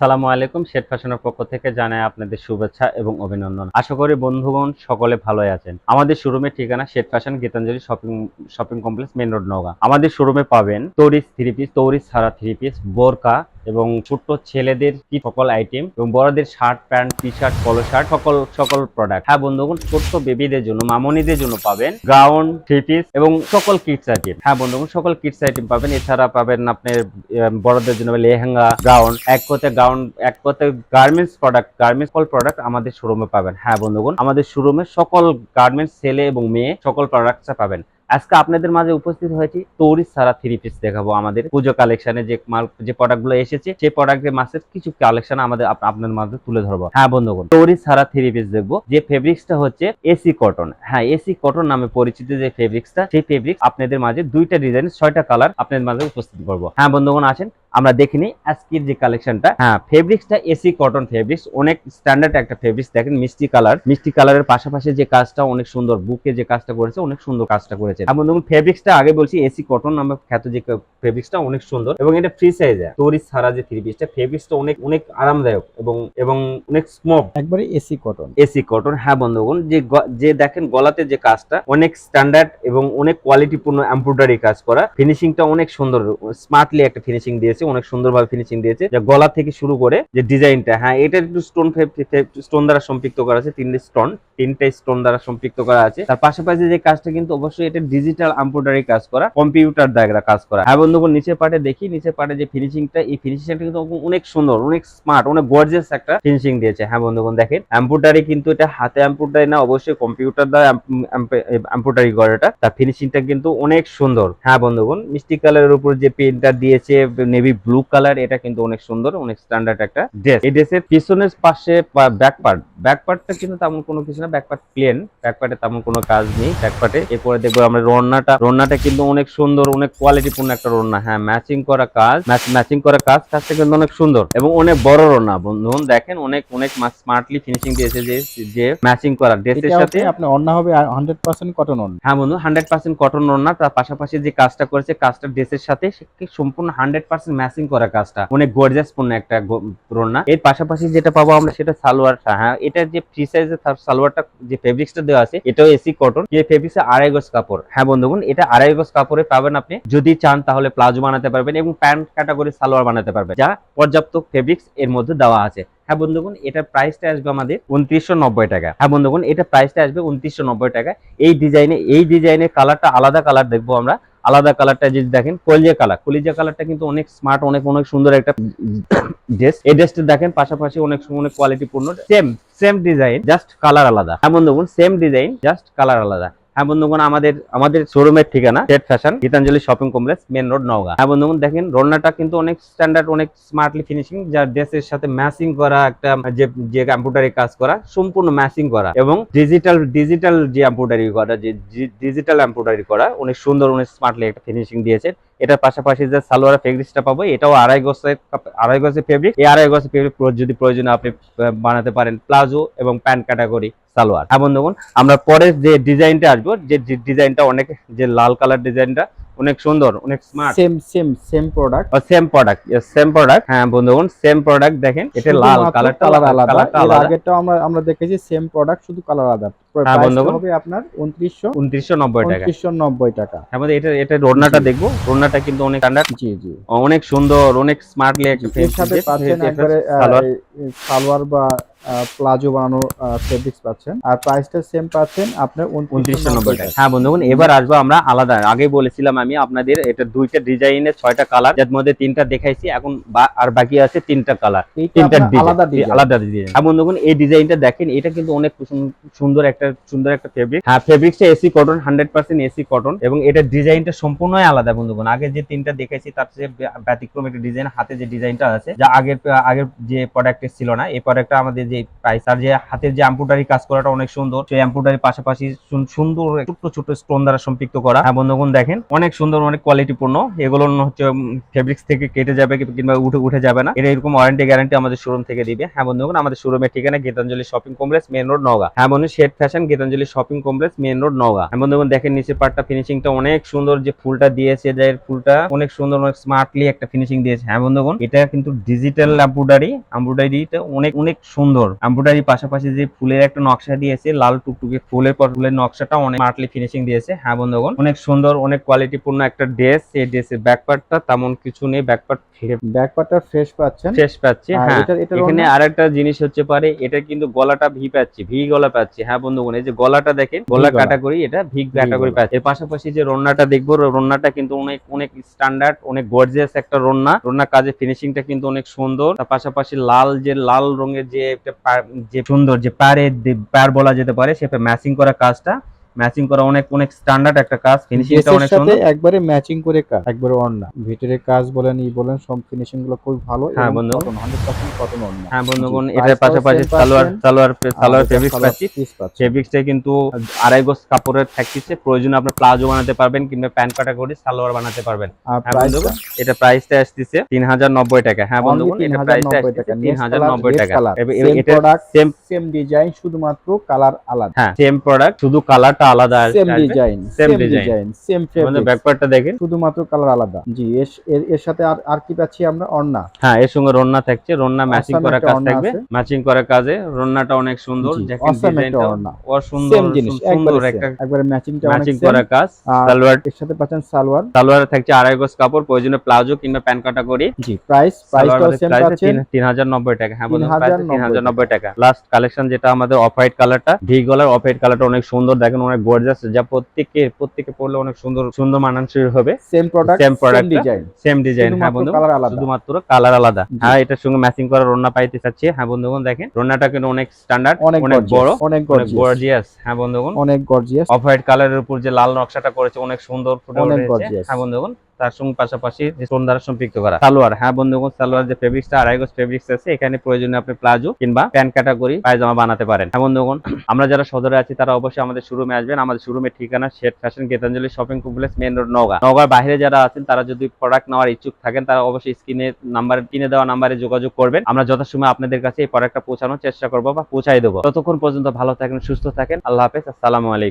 সালামু আলাইকুম, শেঠ ফ্যাশনের পক্ষ থেকে জানাই আপনাদের শুভেচ্ছা এবং অভিনন্দন। আশা করি বন্ধুগণ সকলে ভালোই আছেন। আমাদের শোরুমের ঠিকানা Seth fashion Gitanjali shopping shopping complex main road, Naogaon. আমাদের শোরুমে পাবেন তরিস থ্রি পিস তরিস ছাড়া থ্রি পিস বোরকা এবং ছোট্ট ছেলেদের কি সকল আইটেম এবং বড়দের shirt pant T shirt polo shirt সকল সকল প্রোডাক্ট হ্যাঁ বন্ধুগণ, ছোট্ট বেবিদের জন্য, মামনিদের জন্য পাবেন গাউন থ্রি পিস এবং সকল কিডস আইটেম হ্যাঁ বন্ধুগণ, সকল কিডস আইটেম পাবেন। এছাড়া পাবেন আপনার বড়দের জন্য লেহেঙ্গা গাউন এক কথা গাউন এক কথা গার্মেন্টস প্রোডাক্ট গার্মেন্টস সকল প্রোডাক্ট আমাদের শোরুমে পাবেন। হ্যাঁ বন্ধুগণ, আমাদের শোরুমে সকল গার্মেন্টস ছেলে এবং মেয়ে সকল প্রোডাক্টস পাবেন। আজকে আপনাদের মাঝে উপস্থিত হয়েছি তৌরিস সারা থ্রি পিস দেখাবো আমাদের। পুজো কালেকশনে যে মাল, যে প্রোডাক্টগুলো এসেছে, সেই প্রোডাক্টের মাসের কিছু কালেকশন আমাদের আপ- আপনাদের মাঝে তুলে ধরবো। হ্যাঁ বন্ধুগণ তৌরিস সারা থ্রি পিস দেখব। যে ফেব্রিক্সটা হচ্ছে এসি কটন হ্যাঁ এসি কটন নামে পরিচিত যে ফেব্রিক্সটা সেই ফেব্রিক্স আপনাদের মাঝে দুইটা ডিজাইন ছয়টা কালার আপনাদের মাঝে উপস্থিত করব। হ্যাঁ বন্ধুগণ আছেন আমরা দেখিনি আজকের যে কালেকশনটা হ্যাঁ ফেব্রিক্সটা এসি কটন ফেব্রিক্স অনেক স্ট্যান্ডার্ড একটা ফেব্রিক্স দেখেন মিষ্টি কালার মিষ্টি কালারের পাশাপাশি যে কাজটা অনেক সুন্দর বুকে যে কাজটা করেছে অনেক সুন্দর কাজটা করেছে। এবং দেখুন ফেব্রিক্সটা আগে বলছি এসি কটন নামে খ্যাত যে ফেব্রিক্সটা অনেক সুন্দর এবং এটা ফ্রি সাইজে তৈরি ছাড়া যে থ্রি পিসটা ফেব্রিক্সটা অনেক অনেক আরামদায়ক এবং এবং অনেক স্মোক একবারে এসি কটন এসি কটন হ্যাঁ বন্ধুগণ যে যে দেখেন গলাতে যে কাজটা অনেক স্ট্যান্ডার্ড এবং অনেক কোয়ালিটিপূর্ণ এমব্রয়ডারি কাজ করা ফিনিশিংটা অনেক সুন্দর স্মার্টলি একটা ফিনিশিং দিয়েছে অনেক সুন্দরভাবে ফিনিশিং দিয়েছে। যে গলা থেকে শুরু করে যে ডিজাইনটা হ্যাঁ এটা একটু স্টোন স্টোন দ্বারা সম্পৃক্ত করা আছে, তিনটে স্টোন তিনটে স্টোন দ্বারা সম্পৃক্ত করা আছে। তার পাশাপাশি যে কাজটা কিন্তু অবশ্যই এটা ডিজিটাল এমব্রয়ডারি কাজ করা কম্পিউটার দ্বারা কাজ করা। হ্যাঁ বন্ধুগণ, নিচের পাটে দেখি, নিচের পাটে যে ফিনিশিংটা এই ফিনিশিংটা কিন্তু অনেক সুন্দর, অনেক স্মার্ট অনেক গর্জিয়াস একটা ফিনিশিং দিয়েছে। হ্যাঁ বন্ধুগণ, দেখেন এমব্রয়ডারি কিন্তু এটা হাতে এমব্রয়ডারি না, অবশ্যই কম্পিউটার দ্বারা এমব্রয়ডারি করা এটা। তার ফিনিশিংটা কিন্তু অনেক সুন্দর। হ্যাঁ বন্ধুগণ মিষ্টি কালারের উপর যে পেনটা দিয়েছে নেভি ব্লু কালার এটা কিন্তু অনেক সুন্দর অনেক স্ট্যান্ডার্ড একটা ড্রেস এই ড্রেসের পিছনের পাশে ব্যাক পার্ট ব্যাক পার্টটা কিন্তু তেমন কোনো কিছু না ব্যাক পার্ট প্লেন ব্যাক পার্টে তেমন কোনো কাজ নেই ব্যাক পার্টে এরপরে দেখব আমরা রন্নাটা রন্নাটা কিন্তু অনেক সুন্দর অনেক কোয়ালিটিপূর্ণ একটা রন্না হ্যাঁ ম্যাচিং করা কাজ ম্যাচিং করা কাজ কাজটা কিন্তু অনেক সুন্দর এবং অনেক বড় রন্না বন্ধুগণ দেখেন অনেক অনেক স্মার্টলি ফিনিশিং দিয়েছে যে যে ম্যাচিং করা ড্রেসের সাথে। হচ্ছে আপনার অন্য হবে হান্ড্রেড পার্সেন্ট কটন অন হ্যাঁ বন্ধু হান্ড্রেড পার্সেন্ট কটন রন্না তার পাশাপাশি যে কাজটা করেছে কাজটা ড্রেসের সাথে সম্পূর্ণ হান্ড্রেড পার্সেন্ট ম্যাচিং করা কাজটা। অনেক গর্জাস পূর্ণ একটা রন্না এর পাশাপাশি যেটা পাবো আমরা সেটা সালোয়ারটা হ্যাঁ এটা যে ফ্রি সাইজের সালোয়ারটা যে ফেব্রিক্সটা দেওয়া আছে, এটাও এসি কটন যে ফেব্রিক্স আড়াই গজ কাপড়। হ্যাঁ বন্ধুগণ, এটা আড়াই গজ কাপড়ে পাবেন আপনি। যদি চান তাহলে প্লাজো বানাতে পারবেন এবং প্যান্ট ক্যাটাগরি সালোয়ার বানাতে পারবেন, যা পর্যাপ্ত ফেব্রিক্স এর মধ্যে দেওয়া আছে। হ্যাঁ বন্ধুগণ এটার প্রাইসটা আসবে আমাদের উনত্রিশশো নব্বই টাকা। হ্যাঁ বন্ধুগণ, এটা প্রাইসটা আসবে উনত্রিশশো নব্বই টাকা। এই ডিজাইনে এই ডিজাইনের কালারটা আলাদা কালার দেখব আমরা। আলাদা কালারটা যদি দেখেন, কলিজা কালার কলিজা কালারটা কিন্তু অনেক স্মার্ট অনেক অনেক সুন্দর একটা ড্রেস এই ড্রেসটা দেখেন, পাশাপাশি অনেক অনেক কোয়ালিটি পূর্ণ। Same same design just colour আলাদা। এমন দেখুন সেম ডিজাইন জাস্ট কালার আলাদা। হ্যাঁ বন্ধুগণ, আমাদের আমাদের শোরুমের ঠিকানা TET fashion Gitanjali shopping complex main road Naogaon. হ্যাঁ বন্ধুগণ, দেখেন রন্নাটা কিন্তু অনেক স্ট্যান্ডার্ড অনেক স্মার্টলি ফিনিশিং যা ড্রেসের সাথে ম্যাচিং করা একটা, যে যে কম্পিউটারে কাজ করা, সম্পূর্ণ ম্যাচিং করা। এবং ডিজিটাল ডিজিটাল যে এমব্রয়ডারি করা, যে ডিজিটাল এমব্রয়ডারি করা, অনেক সুন্দর, অনেক স্মার্টলি একটা ফিনিশিং দিয়েছে। এটার পাশাপাশি যে সালোয়ার ফেব্রিক্সটা পাবো, এটাও আড়াই গজের আড়াই গজের ফেব্রিক এই আড়াই গজের ফেব্রিক যদি প্রয়োজন আপনি বানাতে পারেন প্লাজো এবং প্যান্ট ক্যাটাগরি সালোয়ার। হ্যাঁ বন্ধুগণ আমরা পরে যে ডিজাইনটা আসব, যে ডিজাইনটা অনেক, যে লাল কালার ডিজাইনটা অনেক সুন্দর অনেক smart same same same product same product same product হ্যাঁ বন্ধুগণ সেম প্রোডাক্ট দেখেন এটা লাল কালারটা কালার আলাদা। কালারটা এর আলাদা। আগেরটাও আমরা আমরা দেখেছি সেম প্রোডাক্ট শুধু কালার আলাদা। হ্যাঁ, বন্ধুগণ। হবে আপনার উনত্রিশশো উনত্রিশশো নব্বই টাকা। উনত্রিশশো নব্বই টাকা। আমাদের এটা এটা রোনাটা দেখব। রোনাটা কিন্তু অনেক স্ট্যান্ডার্ড জি জি। অনেক সুন্দর অনেক স্মার্টলি একটা এর সাথে পাচ্ছেন একবারে সালোয়ার বা প্লাজো বানানোর ফেব্রিক্স পাচ্ছেন। আর প্রাইসটা সেম পাচ্ছেন আপনার উনত্রিশশো নব্বই টাকা। হ্যাঁ বন্ধুগণ এবার আসব আমরা আলাদা। আগে বলেছিলাম আমি আপনাদের এটা দুইটা ডিজাইনের ছয়টা কালার যার মধ্যে তিনটা দেখাইছি এখন আর বাকি আছে তিনটা কালার তিনটা আলাদা আলাদা ডিজাইন হ্যাঁ বন্ধুগণ এই ডিজাইনটা দেখেন এটা কিন্তু অনেক সুন- সুন্দর একটা সুন্দর একটা ফেব্রিক হ্যাঁ ফেব্রিক্সটা AC cotton hundred percent AC cotton এবং এটা ডিজাইনটা সম্পূর্ণই আলাদা বন্ধুগণ। আগে যে তিনটা দেখেছি তার চেয়ে ব্যতিক্রম একটা ডিজাইন হাতে যে ডিজাইনটা আছে যা আগের আগের যে প্রোডাক্ট ছিল না এই প্রোডাক্টটা আমাদের যে প্রাইস যে হাতের যে এমব্রয়ডারি কাজ করাটা অনেক সুন্দর, সেই এমব্রয়ডারি পাশাপাশি সুন্দর ছোট্ট ছোট্ট স্টোন দ্বারা সম্পৃক্ত করা। হ্যাঁ বন্ধুগণ, দেখেন, অনেক সুন্দর, অনেক কোয়ালিটি পূর্ণ এগুলো হচ্ছে ফেব্রিক্স থেকে কেটে যাবে কিংবা উঠে উঠে যাবে না। এটা এরকম ওয়ারেন্টি গ্যারান্টি আমাদের শোরুম থেকে দিবে। হ্যাঁ বন্ধুগণ, আমাদের শোরুমের ঠিকানা Gitanjali shopping complex main road Naogaon হ্যাঁ বন্ধু shade fashion Gitanjali shopping complex main road Naogaon হ্যাঁ বন্ধুগণ, দেখেন, নিচের পার্টটা ফিনিশিংটা অনেক সুন্দর, যে ফুলটা দিয়েছে, যে ফুলটা অনেক সুন্দর, অনেক স্মার্টলি একটা ফিনিশিং দিয়েছে। হ্যাঁ বন্ধুগণ, এটা কিন্তু ডিজিটাল এমব্রয়ডারি এমব্রয়ডারিটা অনেক অনেক সুন্দর। এমব্রয়ডারি পাশাপাশি যে ফুলের একটা নকশা দিয়েছে লাল টুকটুকে ফুলের পর ফুলের নকশাটা অনেক স্মার্টলি ফিনিশিং দিয়েছে। হ্যাঁ বন্ধুগণ অনেক সুন্দর অনেক কোয়ালিটিপূর্ণ একটা ড্রেস। এই ড্রেসের ব্যাকপার্টটা তেমন কিছু নেই ব্যাকপার্ট ব্যাক পার্টটা ফ্রেশ পাচ্ছেন? ফ্রেশ পাচ্ছি হ্যাঁ। এখানে আরেকটা জিনিস হচ্ছে পারে এটা কিন্তু গলাটা ভি পাচ্ছি ভি গলা পাচ্ছি। হ্যাঁ বন্ধুগণ এই যে গলাটা দেখেন গলা। ক্যাটাগরি এটা ভি ক্যাটাগরি। পাচ্ছে। এর পাশাপাশি যে রন্নাটা দেখব রন্নাটা কিন্তু অনেক অনেক স্ট্যান্ডার্ড অনেক গর্জিয়াস একটা রন্না রন্না কাজে ফিনিশিংটা কিন্তু অনেক সুন্দর। তার পাশাপাশি লাল যে লাল রঙের যে একটা যে সুন্দর যে পারে পার বলা যেতে পারে সে ম্যাচিং করা কাজটা ম্যাচিং করা অনেক অনেক স্ট্যান্ডার্ড একটা কাজ। ফিনিশিংটা অনেক সুন্দর। একবারে ম্যাচিং করে কাজ একবারে ওড়না ভিতরে কাজ বলেন ই বলেন সব ফিনিশিংগুলো খুব ভালো হ্যাঁ, বন্ধু। 100% কটন ওড়না হ্যাঁ বন্ধুগণ এটার পাশাপাশি সালোয়ার সালোয়ার সালোয়ার ফেব্রিক্স পাচ্ছি। ফেব্রিক্সটা কিন্তু আড়াই গজ কাপড়ের থাকছে প্রয়োজনে আপনি প্লাজো বানাতে পারবেন কিংবা প্যান্ট ক্যাটাগরি সালোয়ার বানাতে পারবেন। হ্যাঁ বন্ধুগণ এটা প্রাইসটা আসতেছে তিন হাজার নব্বই টাকা। হ্যাঁ বন্ধুগণ এটা প্রাইসটা নব্বই red টাকা। color। এটা সেম সেম ডিজাইন শুধুমাত্র কালার আলাদা। হ্যাঁ সেম প্রোডাক্ট শুধু কালারটা আলাদা same design same design same fabric ব্যাকপার্টটা দেখেন। শুধুমাত্র কালার আলাদা। জি। এর- এর সাথে আর আর কি পাচ্ছি আমরা? হ্যাঁ এর সঙ্গে রন্না থাকছে। রন্না ম্যাচিং করা কাজ থাকবে। ম্যাচিং করা কাজে রন্নাটা অনেক সুন্দর। জি, দেখেন awesome একটা ডিজাইনটা। ও সুন্দর সেম জিনিস সুন্দর একবারে একটা একবারে ম্যাচিংটা অনেক ম্যাচিং করা কাজ। সালোয়ার এর সাথে পাচ্ছেন সালোয়ার। সালোয়ারে থাকছে আড়াই গজ কাপড় প্রয়োজনে প্লাজো কিংবা প্যান্ট কাটাগরি জি প্রাইস প্রাইসটাও সেম পাচ্ছেন। তিন হাজার নব্বই টাকা। হ্যাঁ বন্ধু 3090 তিন হাজার নব্বই টাকা। লাস্ট কালেকশন যেটা আমাদের অফ হোয়াইট কালারটা ভি গলার অফ হোয়াইট কালারটা অনেক সুন্দর। দেখেন অনেক গর্জাস যা প্রত্যেককে প্রত্যেককে পড়লে অনেক সুন্দর সুন্দর মানানসই হবে। Same product same product design same design হ্যাঁ বন্ধু কালার আলাদা। শুধুমাত্র কালার আলাদা। হ্যাঁ এটার সঙ্গে ম্যাচিং করা রন্না পাইতে চাচ্ছি। হ্যাঁ বন্ধুগণ দেখেন রন্নাটা কিন্তু অনেক স্ট্যান্ডার্ড অনেক বড় অনেক গর্জিয়াস হ্যাঁ বন্ধুগণ। অনেক গর্জিয়াস অফ হোয়াইট কালারের উপর যে লাল নকশাটা করেছে অনেক সুন্দর ফুটে উঠেছে। হ্যাঁ বন্ধুগণ। তার সঙ্গে পাশাপাশি স্টোন দ্বারা সম্পৃক্ত করা। সালোয়ার হ্যাঁ বন্ধুগণ, সালোয়ার যে ফেব্রিক্সটা আড়াই গজ ফেব্রিক্স আছে, এখানে প্রয়োজনে আপনি প্লাজো কিংবা প্যান্ট ক্যাটাগরি পায়জামা বানাতে পারেন। হ্যাঁ বন্ধুগণ, আমরা যারা সদরে আছি, তারা অবশ্যই আমাদের শোরুমে আসবেন। আমাদের শোরুমের ঠিকানা shade fashion Gitanjali shopping complex main road Naogaon. নওগাঁর বাইরে যারা আছেন, তারা যদি প্রোডাক্ট নেওয়ার ইচ্ছুক থাকেন, তারা অবশ্যই স্ক্রিনে নাম্বার কিনে দেওয়া নাম্বারে যোগাযোগ করবেন। আমরা যথাসময় আপনাদের কাছে এই প্রোডাক্টটা পৌঁছানোর চেষ্টা করব বা পৌঁছাই দেবো। ততক্ষণ পর্যন্ত ভালো থাকেন, সুস্থ থাকেন। আল্লাহ হাফেজ, আসসালামু আলাইকুম।